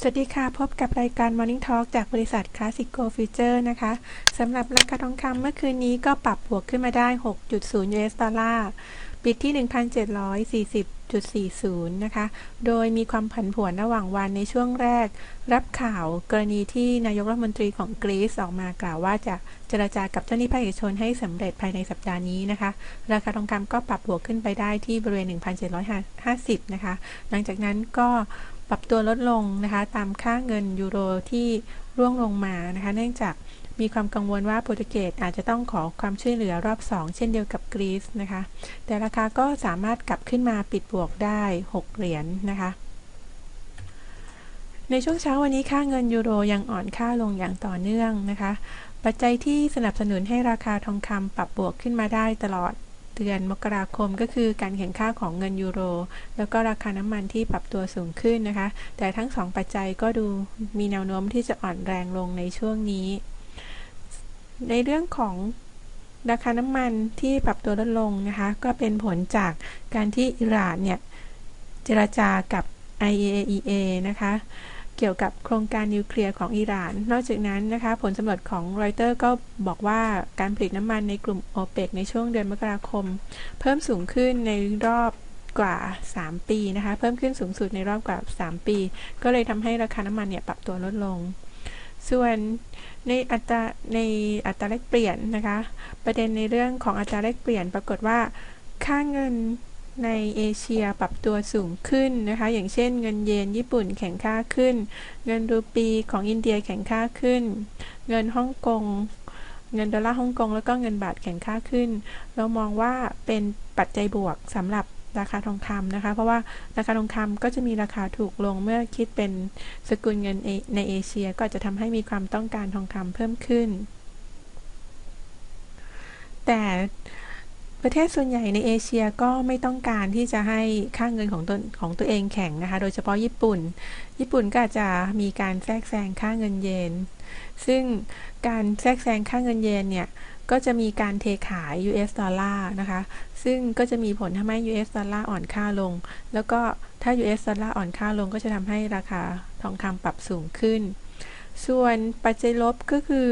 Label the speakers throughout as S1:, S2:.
S1: สวัสดีค่ะ พบกับรายการ Morning Talk จากบริษัท Classic Gold Future นะคะสำหรับราคาทองคำเมื่อคืนนี้ก็ปรับบวกขึ้นมาได้ 6.0 US ดอลลาร์ปิดที่ 1,740.40 นะคะ โดยมีความผันผวนระหว่างวันในช่วงแรก รับข่าวกรณีที่นายกรัฐมนตรีของกรีซออกมากล่าวว่าจะเจรจากับเจ้าหนี้ภาคเอกชนให้สำเร็จภายในสัปดาห์นี้นะคะ ราคาทองคำก็ปรับบวกขึ้นไปได้ที่บริเวณ 1,750 นะคะ หลังจากนั้นก็ ปรับตัวลดลงนะคะตามค่าเงินยูโรที่ร่วงลงมานะคะ เนื่องจากมีความกังวลว่าโปรตุเกสอาจจะต้องขอความช่วยเหลือรอบ 2 เช่นเดียวกับกรีซนะคะ แต่ราคาก็สามารถกลับขึ้นมาปิดบวกได้ 6 เหรียญนนะคะ ในช่วงเช้าวันนี้ค่าเงินยูโรยังอ่อนค่าลงอย่างต่อเนื่องนะคะ ปัจจัยที่สนับสนุนให้ราคาทองคำปรับบวกขึ้นมาได้ตลอด เดือนมกราคมก็คือการแข่งข้าของเงินยูโร แล้วก็ราคาน้ำมันที่ปรับตัวสูงขึ้นนะคะ แต่ทั้งสองปัจจัยก็ดูมีแนวโน้มที่จะอ่อนแรงลงในช่วงนี้ ในเรื่องของราคาน้ำมันที่ปรับตัวลดลงนะคะ ก็เป็นผลจากการที่อิหร่านเนี่ย เจราจากับ IAEA นะคะ เกี่ยวกับโครงการนิวเคลียร์ของอิหร่าน นอกจากนั้นนะคะผลสำรวจของรอยเตอร์ก็บอกว่าการผลิตน้ำมันในกลุ่มโอเปกในช่วงเดือนมกราคม เพิ่มสูงขึ้นในรอบกว่า 3 ปีนะคะ เพิ่มขึ้นสูงสุดในรอบกว่า 3 ปี ก็เลยทำให้ราคาน้ำมันเนี่ยปรับตัวลดลง ส่วนในอัตราในอัตราแลกเปลี่ยนนะคะ ประเด็นในเรื่องของอัตราแลกเปลี่ยนปรากฏว่า ค่าเงิน ในเอเชียปรับตัวสูงขึ้นนะคะ อย่างเช่น เงินเยนญี่ปุ่นแข็งค่าขึ้น เงินรูปีของอินเดียแข็งค่าขึ้น เงินฮ่องกงเงินดอลลาร์ฮ่องกงแล้วก็เงินบาทแข็งค่าขึ้น เรามองว่าเป็นปัจจัยบวกสำหรับราคาทองคำนะคะ เพราะว่าราคาทองคำก็จะมีราคาถูกลงเมื่อคิดเป็นสกุลเงินในเอเชียก็จะทำให้มีความต้องการทองคำเพิ่มขึ้น แต่ ประเทศส่วนใหญ่ในเอเชียก็ไม่ต้องการที่จะให้ค่าเงินของตนของตัวเองแข็งนะคะ โดยเฉพาะญี่ปุ่น ญี่ปุ่นก็อาจจะมีการแทรกแซงค่าเงินเยน ซึ่งการแทรกแซงค่าเงินเยนเนี่ยก็จะมีการเทขาย US ดอลลาร์นะคะ ซึ่งก็จะมีผลทำให้ US ดอลลาร์อ่อนค่าลง แล้วก็ถ้า US ดอลลาร์อ่อนค่าลงก็จะทำให้ราคาทองคำปรับสูงขึ้น ส่วนปัจจัยลบก็คือ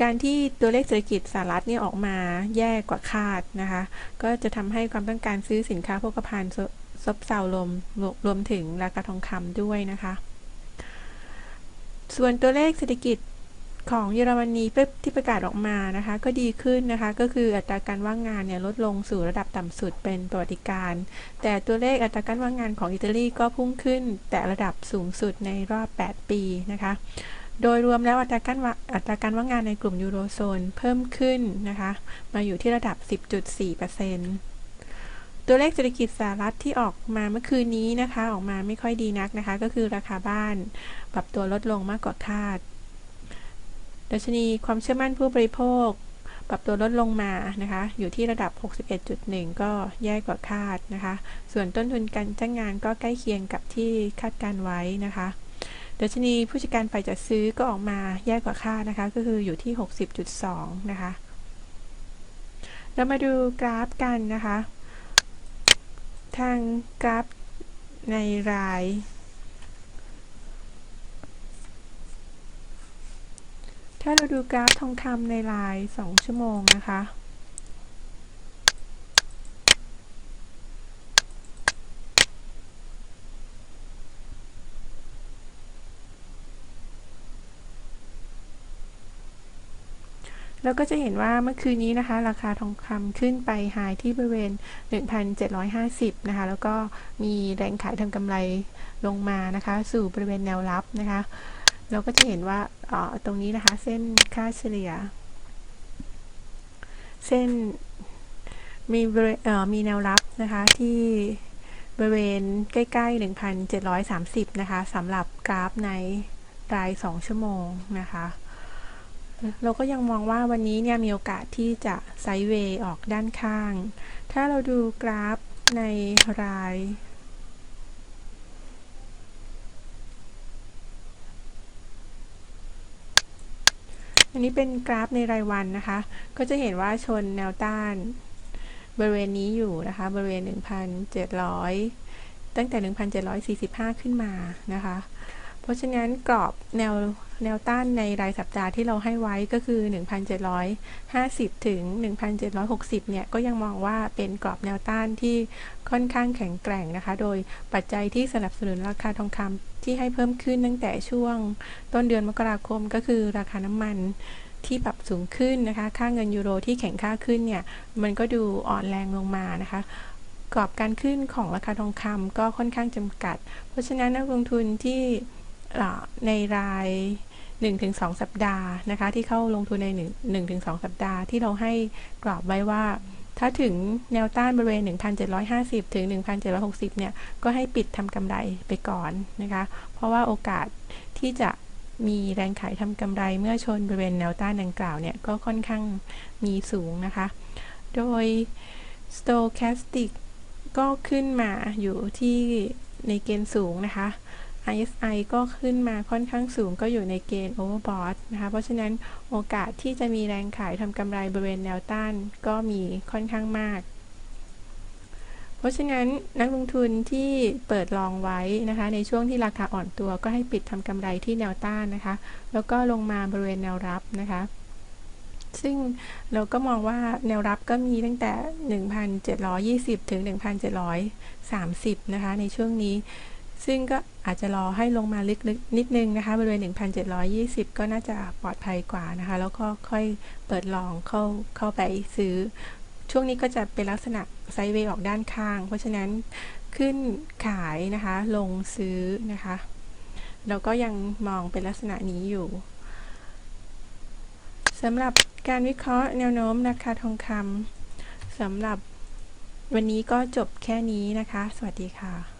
S1: การที่ตัวเลขเศรษฐกิจสหรัฐนี่ออกมาแย่กว่าคาดนะคะ ก็จะทำให้ความต้องการซื้อสินค้าโภคภัณฑ์ซบเซาลมรวมถึงราคาทองคำด้วยนะคะ ส่วนตัวเลขเศรษฐกิจของเยอรมนีที่ประกาศออกมานะคะ ก็ดีขึ้นนะคะ ก็คืออัตราการว่างงานเนี่ยลดลงสู่ระดับต่ำสุดเป็นประวัติการ แต่ตัวเลขอัตราการว่างงานของอิตาลีก็พุ่งขึ้นแต่ระดับสูงสุดในรอบ 8 ปีนะคะ โดยรวมแล้วอัตราการอัตราการว่างงานในกลุ่มยูโรโซนเพิ่มขึ้นนะคะ มาอยู่ที่ระดับ 10.4%ตัวเลขเศรษฐกิจสหรัฐที่ออกมาเมื่อคืนนี้นะคะ ออกมาไม่ค่อยดีนักนะคะ ก็คือราคาบ้านปรับตัวลดลงมากกว่าคาด ดัชนีความเชื่อมั่นผู้บริโภค ปรับตัวลดลงมานะคะ อยู่ที่ระดับ 61.1 ก็แย่กว่าคาดนะคะ ส่วนต้นทุนการจ้างงานก็ใกล้เคียงกับที่คาดการไว้นะคะ ดัชนีผู้จัดการฝ่ายจัดซื้อก็ออกมาแย่กว่าคาดนะคะ ก็คืออยู่ที่ 60.2 นะคะ เรามาดูกราฟกันนะคะ ทางกราฟในรายถ้าเราดูกราฟทองคำในราย 2 ชั่วโมงนะคะ แล้วก็จะเห็นว่าเมื่อคืนนี้นะคะ ราคาทองคำขึ้นไปไฮที่บริเวณ 1,750 นะคะ แล้วก็มีแรงขายทำกำไรลงมานะคะ สู่บริเวณแนวรับนะคะ เราก็จะเห็นว่าตรงนี้นะคะ เส้นค่าเฉลี่ย เส้นมีมีแนวรับนะคะที่บริเวณใกล้ๆ 1,730 นะคะสำหรับกราฟในราย 2 ชั่วโมงนะคะ เราก็ยังมองว่าวันนี้เนี่ยมีโอกาสที่จะไซด์เวย์ออกด้านข้าง ถ้าเราดูกราฟในรายอันนี้เป็นกราฟในรายวันนะคะ ก็จะเห็นว่าชนแนวต้าน บริเวณนี้อยู่นะคะ บริเวณ 1,700 ตั้งแต่ 1,745 ขึ้นมานะคะ เพราะฉะนั้นกรอบแนว แนวต้านในรายสัปดาห์ที่เราให้ไว้ก็คือ 1,750 ถึง 1,760 เนี่ย ก็ยังมองว่าเป็นกรอบแนวต้านที่ค่อนข้างแข็งแกร่งนะคะ โดยปัจจัยที่สนับสนุนราคาทองคำที่ให้เพิ่มขึ้นตั้งแต่ช่วง ต้นเดือนมกราคมก็คือราคาน้ำมันที่ปรับสูงขึ้นนะคะ ค่าเงินยูโรที่แข็งค่าขึ้นเนี่ย มันก็ดูอ่อนแรงลงมานะคะกรอบการขึ้นของราคาทองคำก็ค่อนข้างจำกัด เพราะฉะนั้นนักลงทุนที่ในราย 1-2 สัปดาห์นะคะ ที่เข้าลงทุนใน 1-2 สัปดาห์ที่เราให้กรอบไว้ว่า ถ้าถึงแนวต้านบริเวณ 1,750 ถึง 1,760 เนี่ย ก็ให้ปิดทำกำไรไปก่อนนะคะ เพราะว่าโอกาสที่จะมีแรงขายทำกำไรเมื่อชนบริเวณแนวต้านดังกล่าวเนี่ย ก็ค่อนข้างมีสูงนะคะ โดย stochastic ก็ขึ้นมาอยู่ที่ในเกณฑ์สูงนะคะ ISI ก็ขึ้นมาค่อนข้างสูงก็อยู่ในเกณฑ์ overbought นะคะ เพราะฉะนั้นโอกาสที่จะมีแรงขายทำกำไรบริเวณแนวต้านก็มีค่อนข้างมาก เพราะฉะนั้นนักลงทุนที่เปิดลองไว้นะคะ ในช่วงที่ราคาอ่อนตัวก็ให้ปิดทำกำไรที่แนวต้านนะคะ แล้วก็ลงมาบริเวณแนวรับนะคะซึ่งเราก็มองว่าแนวรับก็มีตั้งแต่ 1,720 ถึง 1,730 นะคะ ในช่วงนี้ ซึ่งก็อาจจะรอให้ลงมาลึกๆนิดนึงนะคะบริเวณ 1,720 ก็น่าจะปลอดภัยกว่านะคะ แล้วก็ค่อยเปิดลองเข้าเข้าไปซื้อ ช่วงนี้ก็จะเป็นลักษณะไซด์เวย์ออกด้านข้าง เพราะฉะนั้นขึ้นขายนะคะ ลงซื้อนะคะเราก็ยังมองเป็นลักษณะนี้อยู่สำหรับการวิเคราะห์แนวโน้มราคาทองคำสำหรับวันนี้ก็จบแค่นี้นะคะ สวัสดีค่ะ